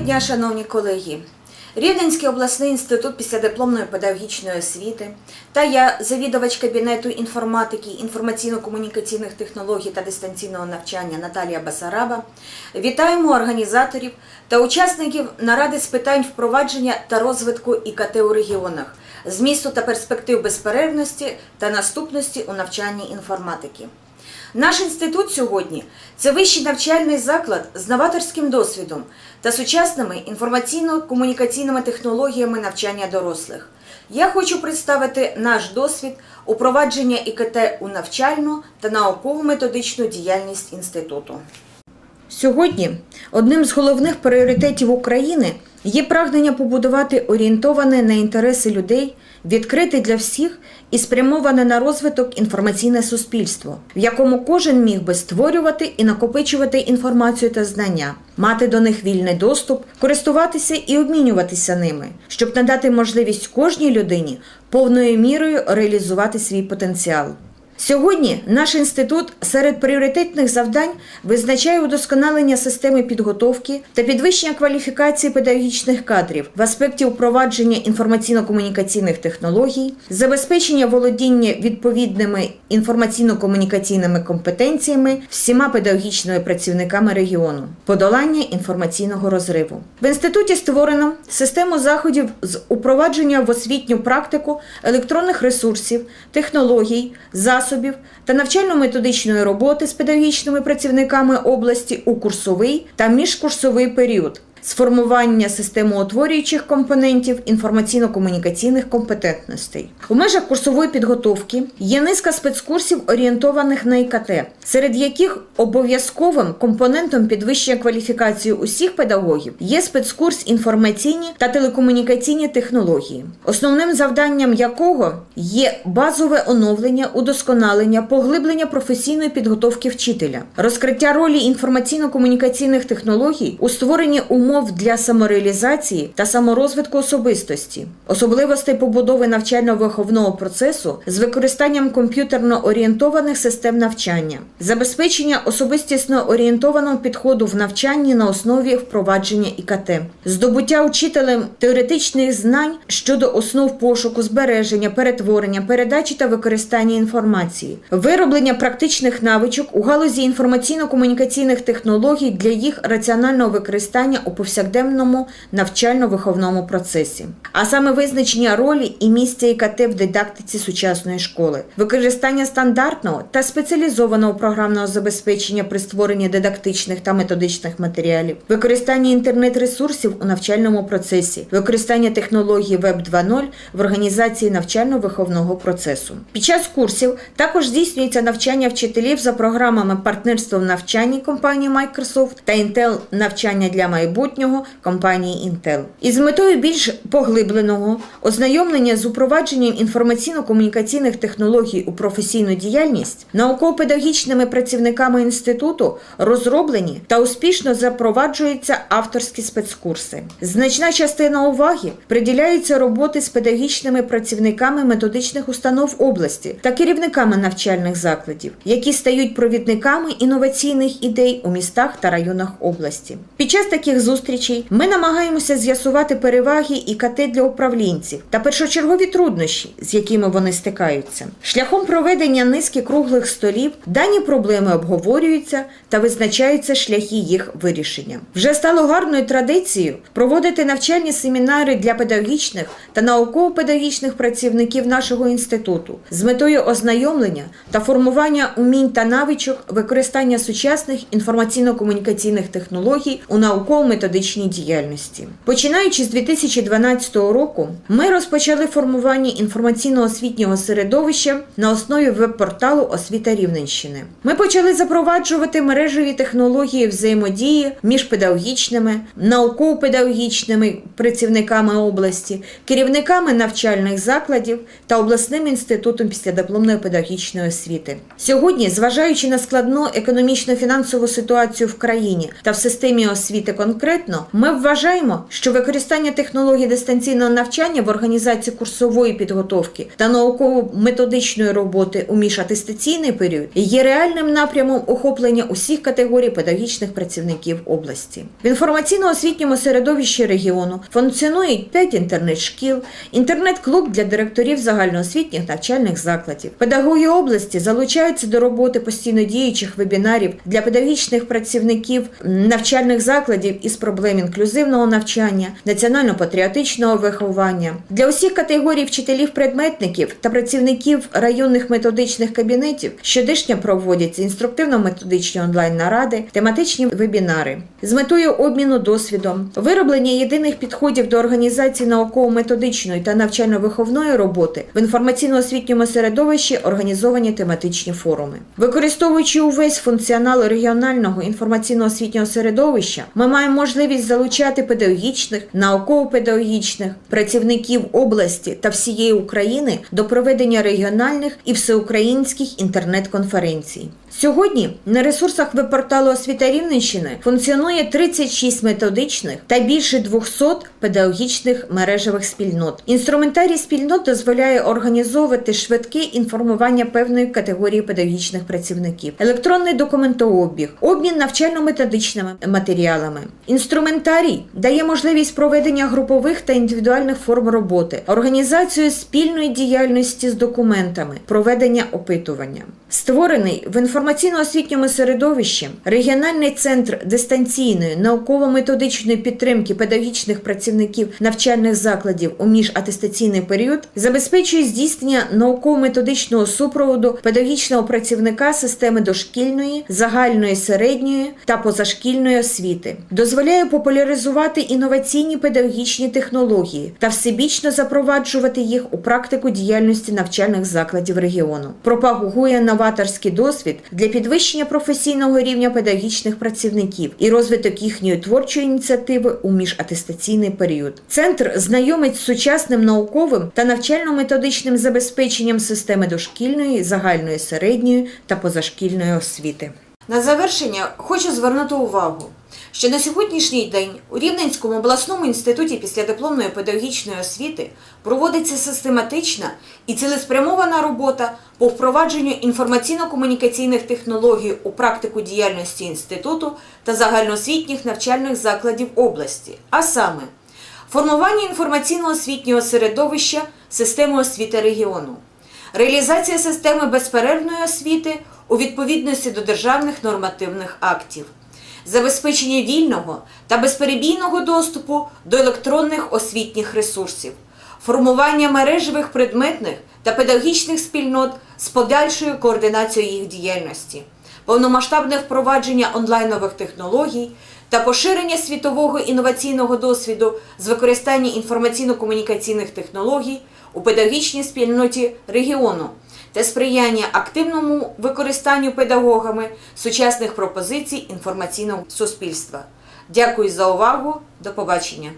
дня, шановні колеги! Рівненський обласний інститут післядипломної педагогічної освіти та я, завідувач кабінету інформатики, інформаційно-комунікаційних технологій та дистанційного навчання Наталія Басараба, вітаємо організаторів та учасників наради з питань впровадження та розвитку ІКТ у регіонах, змісту та перспектив безперервності та наступності у навчанні інформатики. Наш інститут сьогодні це вищий навчальний заклад з новаторським досвідом та сучасними інформаційно-комунікаційними технологіями навчання дорослих. Я хочу представити наш досвід упровадження ІКТ у навчальну та науково-методичну діяльність інституту. Сьогодні одним з головних пріоритетів України є прагнення побудувати орієнтоване на інтереси людей, відкрите для всіх і спрямоване на розвиток інформаційне суспільство, в якому кожен міг би створювати і накопичувати інформацію та знання, мати до них вільний доступ, користуватися і обмінюватися ними, щоб надати можливість кожній людині повною мірою реалізувати свій потенціал. Сьогодні наш інститут серед пріоритетних завдань визначає удосконалення системи підготовки та підвищення кваліфікації педагогічних кадрів в аспекті впровадження інформаційно-комунікаційних технологій, забезпечення володіння відповідними інформаційно-комунікаційними компетенціями всіма педагогічними працівниками регіону, подолання інформаційного розриву. В інституті створено систему заходів з упровадження в освітню практику електронних ресурсів, технологій, засобів та навчально-методичної роботи з педагогічними працівниками області у курсовий та міжкурсовий період. Сформування системоутворюючих компонентів інформаційно-комунікаційних компетентностей. У межах курсової підготовки є низка спецкурсів, орієнтованих на ІКТ, серед яких обов'язковим компонентом підвищення кваліфікації усіх педагогів є спецкурс інформаційні та телекомунікаційні технології, основним завданням якого є базове оновлення, удосконалення, поглиблення професійної підготовки вчителя, розкриття ролі інформаційно-комунікаційних технологій у створенні умов для самореалізації та саморозвитку особистості, особливостей побудови навчально-виховного процесу з використанням комп'ютерно орієнтованих систем навчання, забезпечення особистісно орієнтованого підходу в навчанні на основі впровадження ІКТ, здобуття учителем теоретичних знань щодо основ пошуку, збереження, перетворення, передачі та використання інформації, вироблення практичних навичок у галузі інформаційно-комунікаційних технологій для їх раціонального використання у повсякденному навчально-виховному процесі, а саме визначення ролі і місця ІКТ в дидактиці сучасної школи, використання стандартного та спеціалізованого програмного забезпечення при створенні дидактичних та методичних матеріалів, використання інтернет-ресурсів у навчальному процесі, використання технології Web 2.0 в організації навчально-виховного процесу. Під час курсів також здійснюється навчання вчителів за програмами партнерства в навчанні компанії Microsoft та Intel навчання для майбутнього компанії Intel. Із метою більш поглибленого ознайомлення з упровадженням інформаційно-комунікаційних технологій у професійну діяльність науково-педагогічними працівниками інституту розроблені та успішно запроваджуються авторські спецкурси. Значна частина уваги приділяється роботи з педагогічними працівниками методичних установ області та керівниками навчальних закладів, які стають провідниками інноваційних ідей у містах та районах області. Під час таких зустрічей ми намагаємося з'ясувати переваги ІКТ для управлінців та першочергові труднощі, з якими вони стикаються. Шляхом проведення низки круглих столів дані проблеми обговорюються та визначаються шляхи їх вирішення. Вже стало гарною традицією проводити навчальні семінари для педагогічних та науково-педагогічних працівників нашого інституту з метою ознайомлення та формування умінь та навичок використання сучасних інформаційно-комунікаційних технологій у науково-методичній діяльності. Починаючи з 2012 року, ми розпочали формування інформаційно-освітнього середовища на основі веб-порталу Освіта Рівненщини. Ми почали запроваджувати мережеві технології взаємодії між педагогічними, науково-педагогічними працівниками області, керівниками навчальних закладів та обласним інститутом післядипломної педагогічної освіти. Сьогодні, зважаючи на складну економічно-фінансову ситуацію в країні та в системі освіти конкретно, конкретно, ми вважаємо, що використання технологій дистанційного навчання в організації курсової підготовки та науково-методичної роботи у міжатестаційний період є реальним напрямом охоплення усіх категорій педагогічних працівників області. В інформаційно-освітньому середовищі регіону функціонують 5 інтернет-шкіл, інтернет-клуб для директорів загальноосвітніх навчальних закладів. Педагоги області залучаються до роботи постійно діючих вебінарів для педагогічних працівників навчальних закладів із проблем інклюзивного навчання, національно-патріотичного виховання. Для усіх категорій вчителів-предметників та працівників районних методичних кабінетів щоденно проводяться інструктивно-методичні онлайн-наради, тематичні вебінари з метою обміну досвідом, вироблення єдиних підходів до організації науково-методичної та навчально-виховної роботи в інформаційно-освітньому середовищі організовані тематичні форуми. Використовуючи увесь функціонал регіонального інформаційно-освітнього середовища, ми маємо можливість залучати педагогічних, науково-педагогічних працівників області та всієї України до проведення регіональних і всеукраїнських інтернет-конференцій. Сьогодні на ресурсах веб-порталу освіта Рівненщини функціонує 36 методичних та більше 200 педагогічних мережевих спільнот. Інструментарій спільнот дозволяє організовувати швидке інформування певної категорії педагогічних працівників, електронний документообіг, обмін навчально-методичними матеріалами. Інструментарій дає можливість проведення групових та індивідуальних форм роботи, організацію спільної діяльності з документами, проведення опитування. Створений в інформаційно-освітньому середовищі регіональний центр дистанційної науково-методичної підтримки педагогічних працівників навчальних закладів у міжатестаційний період забезпечує здійснення науково-методичного супроводу педагогічного працівника системи дошкільної, загальної середньої та позашкільної освіти, дозволяє популяризувати інноваційні педагогічні технології та всебічно запроваджувати їх у практику діяльності навчальних закладів регіону, пропагує новаторський досвід для підвищення професійного рівня педагогічних працівників і розвиток їхньої творчої ініціативи у міжатестаційний період. Центр знайомить з сучасним науковим та навчально-методичним забезпеченням системи дошкільної, загальної середньої та позашкільної освіти. На завершення хочу звернути увагу, що на сьогоднішній день у Рівненському обласному інституті післядипломної педагогічної освіти проводиться систематична і цілеспрямована робота по впровадженню інформаційно-комунікаційних технологій у практику діяльності інституту та загальноосвітніх навчальних закладів області, а саме формування інформаційно-освітнього середовища системи освіти регіону, реалізація системи безперервної освіти у відповідності до державних нормативних актів, забезпечення вільного та безперебійного доступу до електронних освітніх ресурсів, формування мережевих предметних та педагогічних спільнот з подальшою координацією їх діяльності, повномасштабне впровадження онлайнових технологій та поширення світового інноваційного досвіду з використання інформаційно-комунікаційних технологій у педагогічній спільноті регіону та сприяння активному використанню педагогами сучасних пропозицій інформаційного суспільства. Дякую за увагу. До побачення.